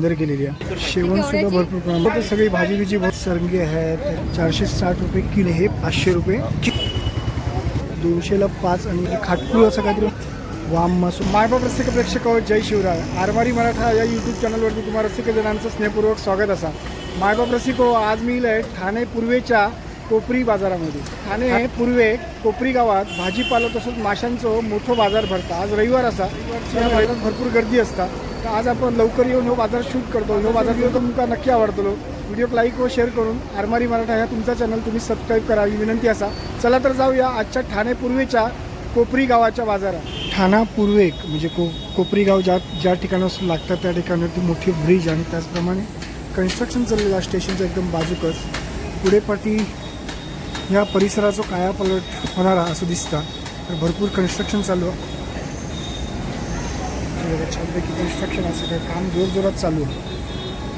सुंदर केलेली आहे. शेवण सुद्धा भरपूर प्रमाणात. सगळी भाजी बिजी बहुत सरंगी आहेत चारशे साठ रुपये किलो हे पाचशे रुपये. दोनशेला पाच आणि खाटकूळ असं काहीतरी. वाम मासू. मायबाप रसिक प्रेक्षक हो, जय शिवराय. आरमारी मराठा या यूट्यूब चॅनलवरती तुम्हाला रसिक जणांचं स्नेहपूर्वक स्वागत असा. मायबाप रसिक हो आज मी इलंय ठाणे पूर्वेच्या कोपरी बाजारामध्ये. ठाणे पूर्वे कोपरी गावात भाजीपाला तसंच माशांचं मोठं बाजार भरता. आज रविवार असा. भरपूर गर्दी असता. तर आज आपण लवकर येऊन हो बाजार शूट करतो. हो बाजार तो तुमका नक्की आवडतो व्हिडिओ लाईक व शेअर करून आरमारी मराठा ह्या तुमचा चॅनल तुम्ही सबस्क्राईब करावी विनंती असा. चला तर जाऊया आजच्या ठाणे पूर्वेच्या कोपरी गावाच्या बाजारात. ठाणा पूर्वेक म्हणजे को कोपरी गाव ज्या ज्या ठिकाणापासून लागतात त्या ठिकाणावरती मोठी ब्रिज आणि त्याचप्रमाणे कन्स्ट्रक्शन चाललेलं आहे स्टेशनच्या एकदम बाजूकच. पुढे पाठी ह्या परिसराचं कायापलट होणारा असं दिसतं. तर भरपूर कन्स्ट्रक्शन चालू आहे. हे बघा, छानपैकी कन्स्ट्रक्शन असं काय काम जोरजोरात चालू आहे.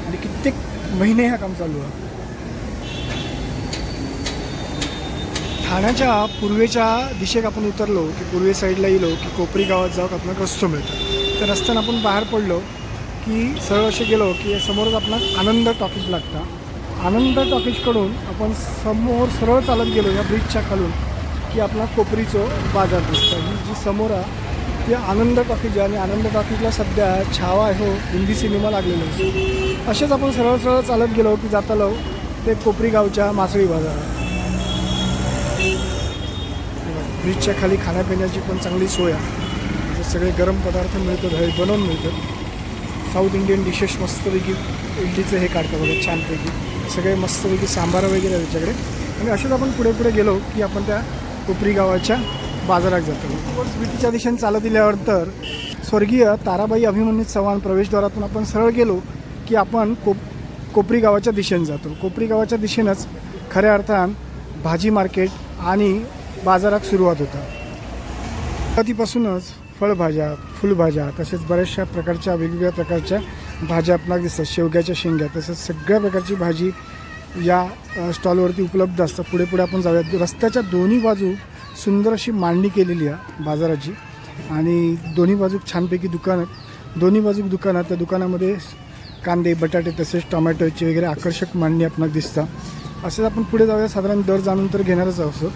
आणि कित्येक महिने हा काम चालू आहे. ठाण्याच्या पूर्वेच्या दिशेक आपण उतरलो की पूर्वे साईडला येलो की कोपरी गावात जाऊन आपल्याला रस्तो मिळतो. त्या रस्त्यानं आपण बाहेर पडलो की सरळ असे गेलो की समोरच आपला आनंद टॉकीज लागता. आनंद टॉकीजकडून आपण समोर सरळ चालत गेलो या ब्रिजच्या खालून की आपला कोपरीचं बाजार दिसतं. ही जी समोर आहे या आनंद टॉकीज आणि आनंद टॉकीजला सध्या छावा आहे हो हिंदी सिनेमा लागलेला आहे. असेच आपण सरळ सरळ चालत गेलो की जातालो ते कोपरी गावच्या मासळी बाजारात. ब्रिजच्या खाली खाण्यापिण्याची पण चांगली सोय आहे. सगळे गरम पदार्थ मिळतात हे बनवून मिळतात. साऊथ इंडियन डिशेस मस्तपैकी इडलीचं हे काढतं बघा छानपैकी. सगळे मस्तपैकी सांबार वगैरे आहे त्याच्याकडे. आणि असेच आपण पुढे पुढे गेलो की आपण त्या कोपरी गावाच्या बाजारात जातो. बीटीच्या दिशेने चालत दिल्यानंतर स्वर्गीय ताराबाई अभिमन्यू चव्हाण प्रवेशद्वारातून आपण सरळ गेलो की आपण कोप कोपरी गावाच्या दिशेने जातो. कोपरी गावाच्या दिशेनंच खऱ्या अर्थान भाजी मार्केट आणि बाजारात सुरुवात होतं. कधीपासूनच फळभाज्या फुलभाज्या तसेच बऱ्याचशा प्रकारच्या वेगवेगळ्या प्रकारच्या भाज्या आपणाला दिसतात. शेवग्याच्या शेंग्या तसेच सगळ्या प्रकारची भाजी या स्टॉलवरती उपलब्ध असतात. पुढे पुढे आपण जाऊयात. रस्त्याच्या दोन्ही बाजू सुंदर अशी मांडणी केलेली आहे बाजाराची. आणि दोन्ही बाजू छानपैकी दुकानं दोन्ही बाजू दुकान आहेत त्या दुकानामध्ये कांदे बटाटे तसेच टोमॅटोची वगैरे आकर्षक मांडणी आपणाला दिसतात. असंच आपण पुढे जाऊया. साधारण दर जाणून तर घेणारच आहोत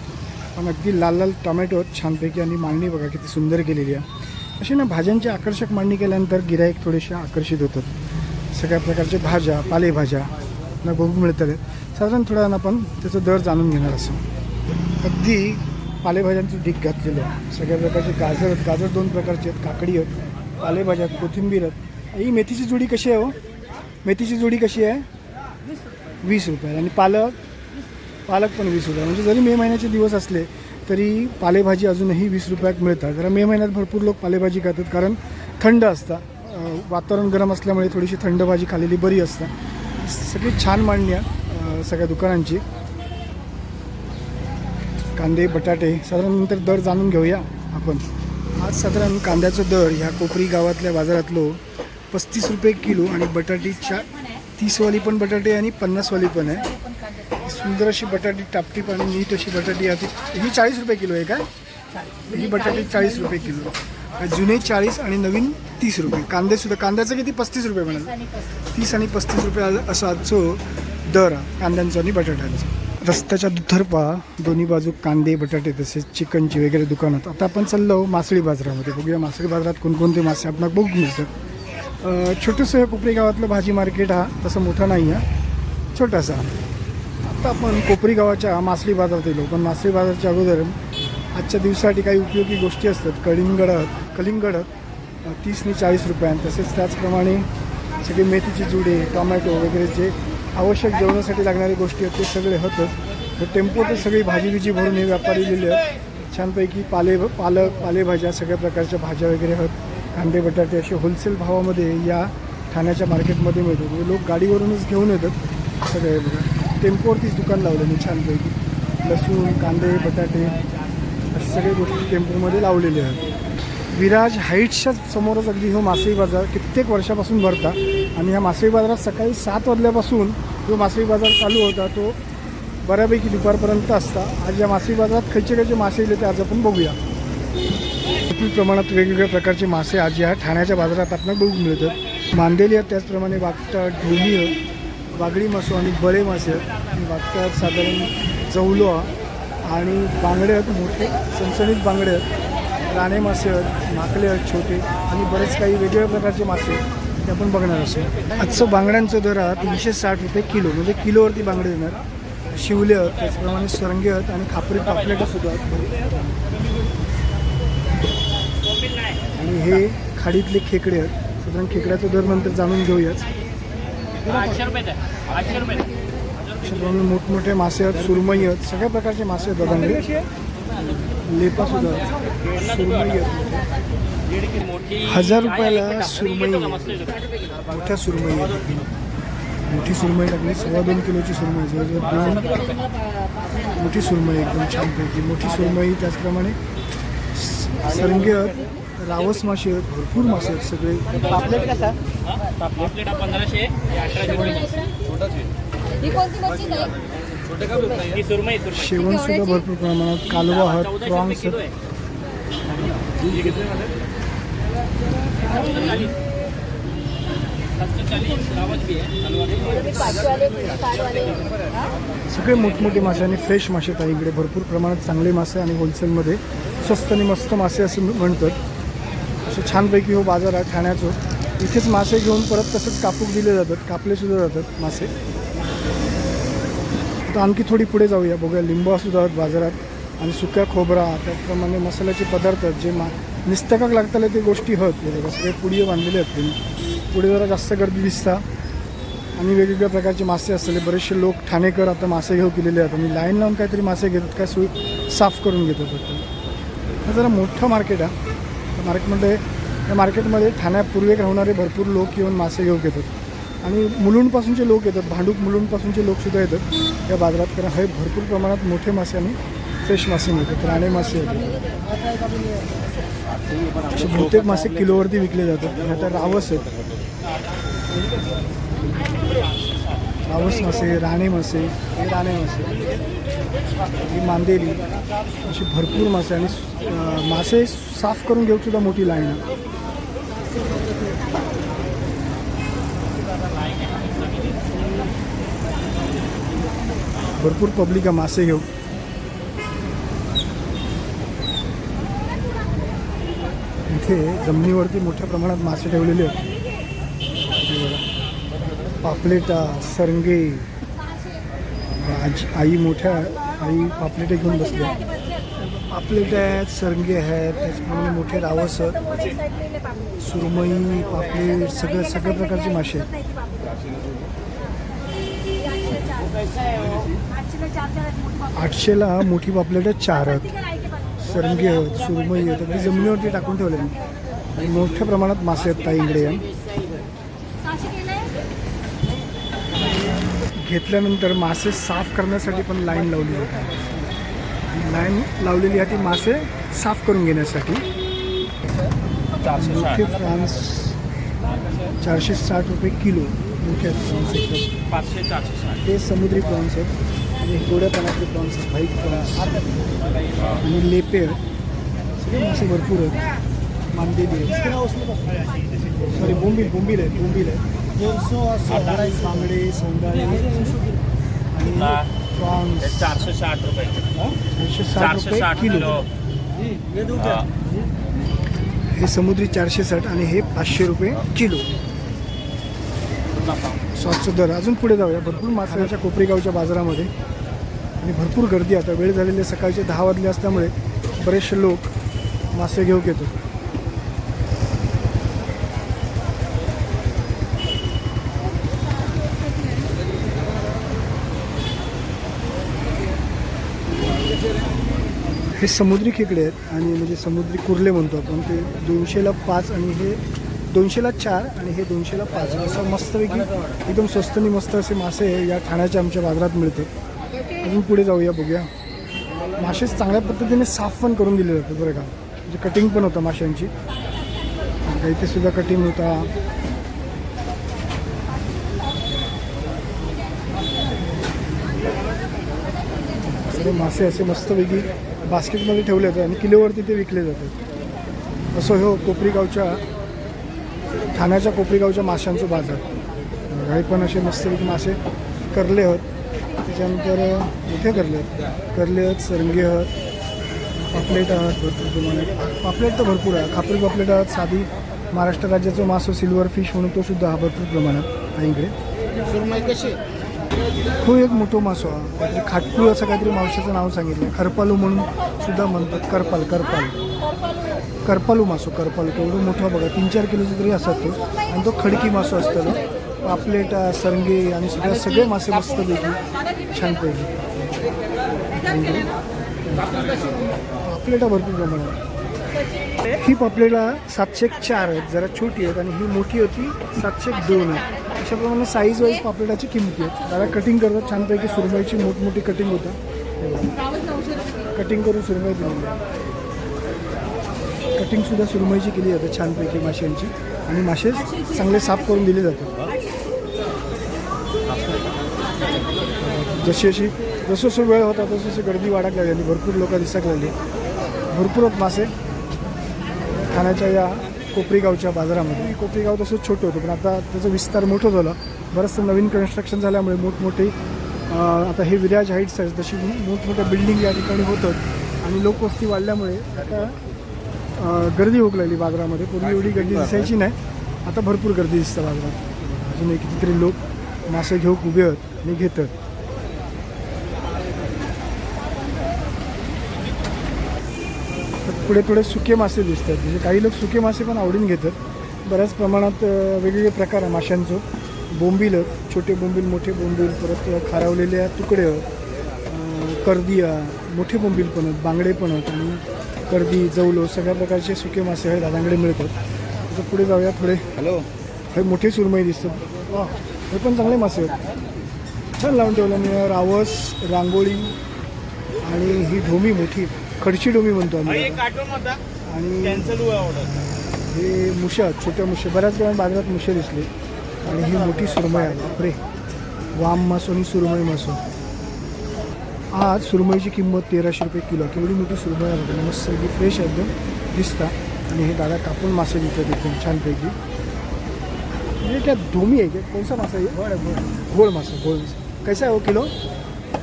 पण अगदी लाल लाल टोमॅटो छानपैकी आणि मांडणी बघा किती सुंदर केलेली आहे. अशी ना भाज्यांची आकर्षक मांडणी केल्यानंतर गिराईक थोडेसे आकर्षित होतात. सगळ्या प्रकारच्या भाज्या पालेभाज्या ना बघू मिळतात. साधारण थोड्या आपण त्याचं दर जाणून घेणार असं अगदी पालेभाज्यांची ढीक घातलेलं आहे. सगळ्या प्रकारचे गाजर आहेत. गाजर दोन प्रकारचे आहेत. काकडी आहेत. पालेभाज्या आहेत. कोथिंबीर आहेत. ही मेथीची जुडी कशी आहे हो? मेथीची जुडी कशी आहे? वीस रुपये. आणि पालक? पालक पण वीस रुपये. म्हणजे जरी मे महिन्याचे दिवस असले तरी पालेभाजी अजूनही वीस रुपयात मिळतात. जरा मे महिन्यात भरपूर लोक पालेभाजी खातात. कारण थंड असतं वातावरण गरम असल्यामुळे थोडीशी थंड भाजी खाल्लेली बरी असतं सगळी छान मांडणी आहे सगळ्या दुकानांची. कांदे बटाटे साधारण नंतर दर जाणून घेऊया आपण. आज साधारण कांद्याचं दर ह्या कोपरी गावातल्या बाजारातलो पस्तीस रुपये किलो आणि बटाटी चा तीसवाली पण बटाटे आणि पन्नासवाली पण आहे. सुंदर अशी बटाटी टापटीप आणि नीट अशी बटाटी आहे ही चाळीस रुपये किलो आहे काय ही बटाटी चाळीस रुपये किलो. जुने चाळीस आणि नवीन तीस रुपये. कांदेसुद्धा कांद्याचं किती? पस्तीस रुपये म्हणाल. तीस आणि पस्तीस रुपये आ- असं आजचं दर कांद्यांचं आणि बटाट्यांचं. रस्त्याच्या दुथरपा दोन्ही बाजू कांदे बटाटे तसेच चिकनची वगैरे दुकानात आता आपण चाललो मासळी बाजारामध्ये. बघूया मासळी बाजारात कोणकोणते मासे आपल्याला बघू मिळतात. छोटंसं हे कोपरी गावातलं भाजी मार्केट हा तसं मोठा नाही आहे. छोटासा. आता आपण कोपरी गावाच्या मासळी बाजारात येलो. पण मासळी बाजारच्या अगोदर आजच्या दिवसासाठी काही उपयोगी गोष्टी असतात. कलिंगड कलिंगडत तीस आणि चाळीस रुपयां तसेच त्याचप्रमाणे सगळे मेथीची जुडे टोमॅटो वगैरे जे आवश्यक जेवणासाठी लागणारे गोष्टी आहेत ते सगळे होतच. टेम्पो तर सगळी भाजी बिजी भरून हे व्यापारी लिहिले आहेत. छानपैकी पाले पालक पालेभाज्या सगळ्या प्रकारच्या भाज्या वगैरे आहेत. कांदे बटाटे असे होलसेल भावामध्ये या ठाण्याच्या मार्केटमध्ये मिळतात. म्हणजे लोक गाडीवरूनच घेऊन येतात. सगळे बघा. टेम्पोवरतीच दुकान लावलं मी छानपैकी. लसूण कांदे बटाटे अशा सगळ्या गोष्टी टेम्पोमध्ये लावलेल्या आहेत. विराज हाईट्सच्या समोरच अगदी हो मासळी बाजार कित्येक वर्षापासून भरता आणि ह्या मासळी बाजारात सकाळी सात वाजल्यापासून जो मासळी बाजार चालू होता तो बऱ्यापैकी दुपारपर्यंत असता. आज या मासे बाजारात खयचे खयचे मासे येले ते आज आपण बघूया. भरपूर प्रमाणात वेगवेगळ्या प्रकारचे मासे आज या ठाण्याच्या बाजारात आपल्याला बघू मिळतात. मांदेली आहेत त्याचप्रमाणे वागटा ढोली वागळी वागडी मासो आणि बळे मासे. आहेत आणि साधारण जवलो आणि बांगडे आहेत मोठे सणसणीत बांगडे आहेत राणे मासे आहेत माकले आहेत छोटे आणि बरेच काही वेगवेगळ्या प्रकारचे मासे आहेत ते आपण बघणार असो आजचं बांगड्यांचं दर हा तीनशे साठ रुपये किलो म्हणजे किलोवरती बांगडे देणार. शिवले आहेत. त्याचप्रमाणे सरंगे आहेत आणि खापरी पापलेटं सुद्धा आहेत. आणि हे खाडीतले खेकडे आहेत. साधारण खेकड्याचा दर नंतर जाणून घेऊयाच मोठमोठे मासे आहेत सुरमई आहेत. सगळ्या प्रकारचे मासे आहेत दादांकडे लेपा सुद्धा आहेत. सुरमई आहेत. हजार रुपयाला सुरमई. मोठ्या सुरमई आहेत. मोठी सुरमई टाकली सव्वा दोन किलोची सुरमई जवळजवळ दोन मोठी सुरमई एकदम छानपैकी. मोठी सुरमई त्याचप्रमाणे सरंगे आहेत रावस मासे आहेत भरपूर मासे आहेत सगळे. पापलेट कसा? पापलेट पंधराशे अठराशे रुपये कोणती मच्छी नाही सुरमई सुरमई. शेवण सुद्धा भरपूर प्रमाणात. कालवा आहेत प्रॉन्स आहेत आहे सातशे चाळीस गावात बी आहे हलवा पाचवाले पाचवाले हा? सगळे मोठमोठे मासे आणि फ्रेश मासे आहेत इकडे भरपूर प्रमाणात चांगले मासे आणि होलसेलमध्ये स्वस्त आणि मस्त मासे असे म्हणतात. असं छानपैकी हो बाजार आहे ठाण्याचं. इथेच मासे घेऊन परत तसंच कापूक दिले जातात. कापले सुद्धा जातात मासे. आता आणखी थोडी पुढे जाऊया. बघूया लिंबू सुद्धा आहेत बाजारात. आणि सुक्या खोबरा त्याचप्रमाणे मसाल्याचे पदार्थ आहेत जे मा निस्तकाक लागताले ते गोष्टी हत. सगळे पुढे बांधलेले आहेत पुढे जरा जास्त गर्दी दिसता. आणि वेगवेगळ्या प्रकारचे मासे असलेले बरेचसे लोक ठाणेकर आता मासे घेऊ केलेले आहेत. आणि लाईन लावून काहीतरी मासे घेतात काय सोय साफ करून घेतात फक्त हा जरा मोठं मार्केट आहे. त्या मार्केटमध्ये त्या मार्केटमध्ये ठाण्यापूर्वेक राहणारे भरपूर लोक येऊन मासे घेऊ घेतात. आणि मुलुंडपासूनचे लोक येतात. भांडूप मुलुंडपासूनचे लोकसुद्धा येतात. या बाजारात कारण हे भरपूर प्रमाणात मोठे मासे आणि फ्रेश मासे मिळतात राणे मासे असे बहुतेक मासे किलोवरती विकले जातात। आता रावस आहेत। रावस मासे राणे मासे हे राणे मासे ही मांदेली अशी भरपूर मासे आणि मासे साफ करून घेऊ सुद्धा मोठी लाईन आहे। भरपूर पब्लिक आहे मासे घेऊ। इथे जमिनीवरती मोठ्या प्रमाणात मासे ठेवलेले आहेत. पापलेटा सरंगे आज आई मोठ्या आई पापलेटे घेऊन बसल्या पापलेट आहेत सरंगे आहेत त्याचप्रमाणे मोठे रावस सुरमई पापलेट सगळे सगळ्या प्रकारचे मासे आहेत. आठशेला मोठी पापलेट आहेत चार आहेत. सरंगे आहेत सुरमई आहेत अगदी जमिनीवरती टाकून ठेवले आणि मोठ्या प्रमाणात मासे आहेत ताई इकडे या. घेतल्यानंतर मासे साफ करण्यासाठी पण लाईन लावली होती लाईन लावलेली आहे ती मासे साफ करून घेण्यासाठी. मोठे फ्रान्स चारशे साठ रुपये किलो मोठे आहेत प्रॉन्स ते समुद्री प्रॉन्स आहेत. आणि गोड्या पाण्यातले प्रॉन्स व्हाईट प्रॉन्स आणि लेपे आहेत. सगळे मासे भरपूर आहेत. मांदेली आहेत. सॉरी बोंबील बोंबील आहेत बोंबील आहेत. बांगडे सौंदाळे. आणि प्रॉन्स. चारशे साठ रुपये. चारशे साठ रुपये किलो. हा. हे. समुद्री चारशे साठ आणि हे पाचशे रुपये किलो. सॉसचं दर. अजून पुढे जाऊया. भरपूर मासेच्या कोपरी गावच्या बाजारामध्ये. आणि भरपूर गर्दी आता वेळ झालेली आहे. सकाळचे दहा वाजले असल्यामुळे बरेचसे लोक मासे घेऊ येतात हे समुद्री खेकडे आहेत आणि म्हणजे समुद्री कुर्ले म्हणतो आपण. ते दोनशेला पाच आणि हे दोनशेला चार आणि हे दोनशेला पाच. असं मस्तपैकी एकदम स्वस्त आणि मस्त असे मासे या ठाण्याच्या आमच्या बाजारात मिळते. अजून पुढे जाऊया बघूया. मासे चांगल्या पद्धतीने साफ पण करून दिले जातात बरं का. म्हणजे कटिंग पण होतं माशांची. इथे सुद्धा कटिंग होता. सगळे मासे असे मस्तपैकी बास्केटमध्ये ठेवले जातात आणि किलोवरती ते विकले जातात. असं हो कोपरी गावच्या ठाण्याच्या कोपरीगावच्या माशांचं बाजार. हे पण असे मस्तपैकी मासे करले आहेत. त्याच्यानंतर इथे करले आहेत. करले आहेत सरंगी आहेत पापलेट आहात भरपूर प्रमाणात. पापलेट तर भरपूर आहे खापरी पापलेट आहात साधी महाराष्ट्र राज्याचा मासो सिल्वर फिश म्हणून तो सुद्धा हा भरपूर प्रमाणात आहे इकडे. तो एक मोठो मासो हा काहीतरी खाटू असं काहीतरी मावशाचं नाव सांगितलं करपालू म्हणून सुद्धा म्हणतात करपाल करपाल. करपालू मासो करपालू. तेवढं मोठा बघा तीन चार किलोचा तरी असतात तो. आणि तो खडकी मासो असतो पापलेट सरंगे आणि सगळ्या सगळे मासे मस्तपैकी छानपैकी पापलेटा भरपूर प्रमाणात. ही पापलेटा सातशे चार आहेत. जरा छोटी आहेत आणि ही मोठी होती सातशे दोन आहे अशाप्रमाणे साईज वाईज पापलेटाची किमती आहेत. जरा कटिंग करतात छानपैकी सुरमईची मोठमोठी कटिंग होतं कटिंग करून सुरमई दिलेली आहे. कटिंगसुद्धा सुरमईची केली जाते छानपैकी माशांची. आणि मासे चांगले साफ करून दिले जातात. जशी अशी जसं जसं वेळ होता तसं जशी गर्दी वाढायला लागली भरपूर लोक दिसायला लागली. भरपूर मासे ठाण्याच्या या कोपरीगावच्या बाजारामध्ये. कोपरीगाव तसं छोटं होतं पण आता त्याचा विस्तार मोठं झालं. बरंचसं नवीन कन्स्ट्रक्शन झाल्यामुळे मोठमोठे आता हे विराज हाईट्स आहेत जशी मोठमोठ्या बिल्डिंग या ठिकाणी होतात. आणि लोकवस्ती वाढल्यामुळे आता गर्दी होऊ लागली बाजारामध्ये. पूर्वी एवढी गर्दी दिसायची नाही. आता भरपूर गर्दी दिसतं बाजारात. अजूनही कितीतरी लोक मासे घेऊ उभे आहेत आणि घेतात पुढे पुढे सुके मासे दिसतात. म्हणजे काही लोक सुके मासे पण आवडीन घेतात. बऱ्याच प्रमाणात वेगवेगळे प्रकार आहे माशांचं. बोंबील छोटे बोंबील मोठे बोंबील परत खारावलेल्या तुकडे कर्दिया मोठे बोंबील पण आहेत. बांगडे पण आहेत. आणि कर्दी जवलो सगळ्या प्रकारचे सुके मासे आहेत दादांकडे मिळतात. त्याच्या पुढे जाऊया थोडे. हॅलो. हे मोठे सुरमई दिसतात. वा हे पण चांगले मासे आहेत. छान लावून ठेवलं मी. रावस रांगोळी आणि ही ढोमी मोठी खडची ढोमी म्हणतो आम्ही. एक आठवण होता. आणि कॅन्सल हुआ ऑर्डर हे मुशा छोट्या मुशे. बऱ्याच वेळा बाजारात मुशे दिसले. आणि ही मोठी सुरमई आहे. बापरे. वाम मासो आणि सुरमई मासो. आज सुरमईची किंमत तेराशे रुपये किलो केवढी मोठी सुरमई आहे बघा. मस्त सगळी फ्रेश आहे एकदम. दिसता. आणि हे दादा कापून मासे विकतात एकदम छानपैकी. म्हणजे त्या धोमी आहे का? कोणसा मासा आहे? घोड घोड मासा घोड मासा. कैसा आहे हो किलो?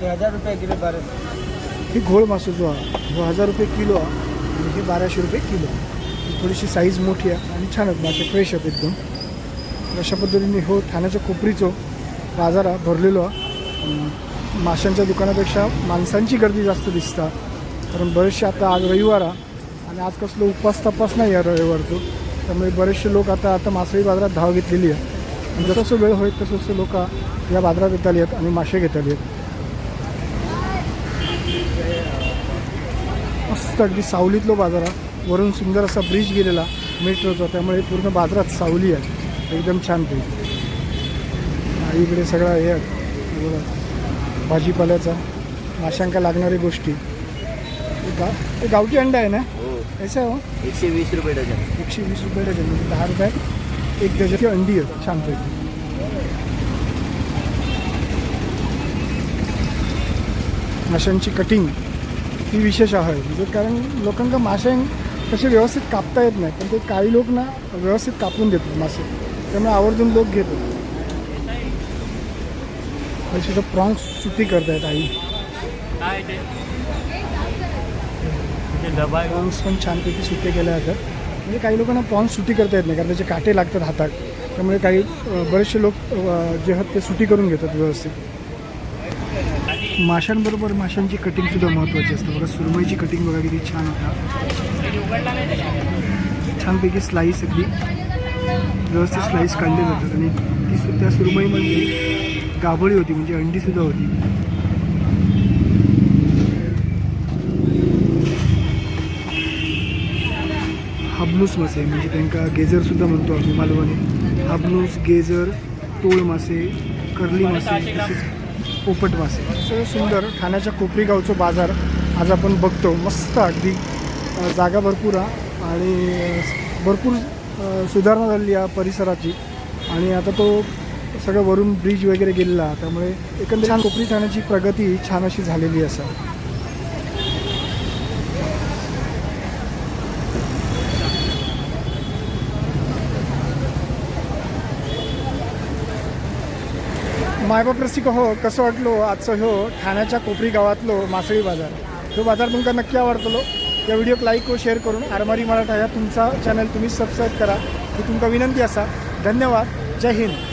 हजार रुपये किलो बारह ही घोळ मासो जो आहे जो हजार रुपये किलो आहे. आणि हे बाराशे रुपये किलो ही थोडीशी साईज मोठी आहे आणि छान आहेत मासे फ्रेश आहेत एकदम. अशा पद्धतीने हो ठाण्याच्या कोपरीचो बाजार आहे भरलेलो आहे. माशांच्या दुकानापेक्षा माणसांची गर्दी जास्त दिसता. कारण बरेचसे आता आज रविवार आहे आणि आज कसलं उपवास तपास नाही आहे रविवारचो. त्यामुळे बरेचसे लोक आता आता मासळी बाजारात धाव घेतलेली आहे. आणि जसं जसं वेळ होईल तसं तसं लोक या बाजारात येत आहेत आणि मासे घेत आहेत. मस्त अगदी सावलीतलो बाजार आहे. वरून सुंदर असा ब्रिज गेलेला मेट्रोचा. त्यामुळे पूर्ण बाजारात सावली आहे. एकदम छान पैकी. आणि इकडे सगळा हे आहे, भाजीपाल्याचा माशांका लागणारी गोष्टी. हे गा हे गावठी अंडा आहे ना? हो. कैसा आहे हो? एकशे वीस रुपये डझन. एकशे वीस रुपये डझन म्हणजे दहा रुपयात एक डझनची अंडी आहे छानपैकी माशांची कटिंग ती विशेष आहे. म्हणजे कारण लोकांना मासे तसे व्यवस्थित कापता येत नाही पण ते काही लोक ना व्यवस्थित कापून देतात मासे. त्यामुळे आवर्जून लोक घेतात. आणि सुद्धा प्रॉन्स सुटी करतायत आई प्रॉन्स पण छानपैकी सुटे केल्या जातात. म्हणजे काही लोकांना प्रॉन्स सुटी करता येत नाही कारण त्याचे काटे लागतात हातात. त्यामुळे काही बरेचसे लोक जे आहेत ते सुटी करून घेतात व्यवस्थित. माशांबरोबर माशांची कटिंगसुद्धा महत्त्वाची असते. बघा सुरमईची कटिंग बघा किती छान होता. छानपैकी स्लाईस अगदी व्यवस्थित स्लाईस काढले जातात. आणि ती त्या सुरमईमध्ये गाभळी होती म्हणजे अंडीसुद्धा होती. हाबनूस मासे म्हणजे त्यांका गेजरसुद्धा म्हणतो आम्ही मालवणी. हाबनूस गेजर टोळ मासे कर्ली मासे तसेच पोपट मासे. सगळं सुंदर ठाण्याच्या कोपरी गावचं बाजार आज आपण बघतो. मस्त अगदी जागा भरपूर आहे आणि भरपूर सुधारणा झालेली आहे परिसराची. आणि आता तो सगळं वरून ब्रिज वगैरे गेलेला त्यामुळे एकंदरीत छान. कोकणी ठाण्याची प्रगती छान अशी झालेली असा. मायबाप रसिक हो कसं वाटलो आजचं हो ठाण्याच्या कोपरी गावातलो मासळी बाजार? तो बाजार तुमका नक्की आवडतलो? या व्हिडिओक लाईक व शेअर करून आरमारी मराठा या तुमचा चॅनल तुम्ही सबस्क्राईब करा. ही तुमका विनंती असा. धन्यवाद. जय हिंद.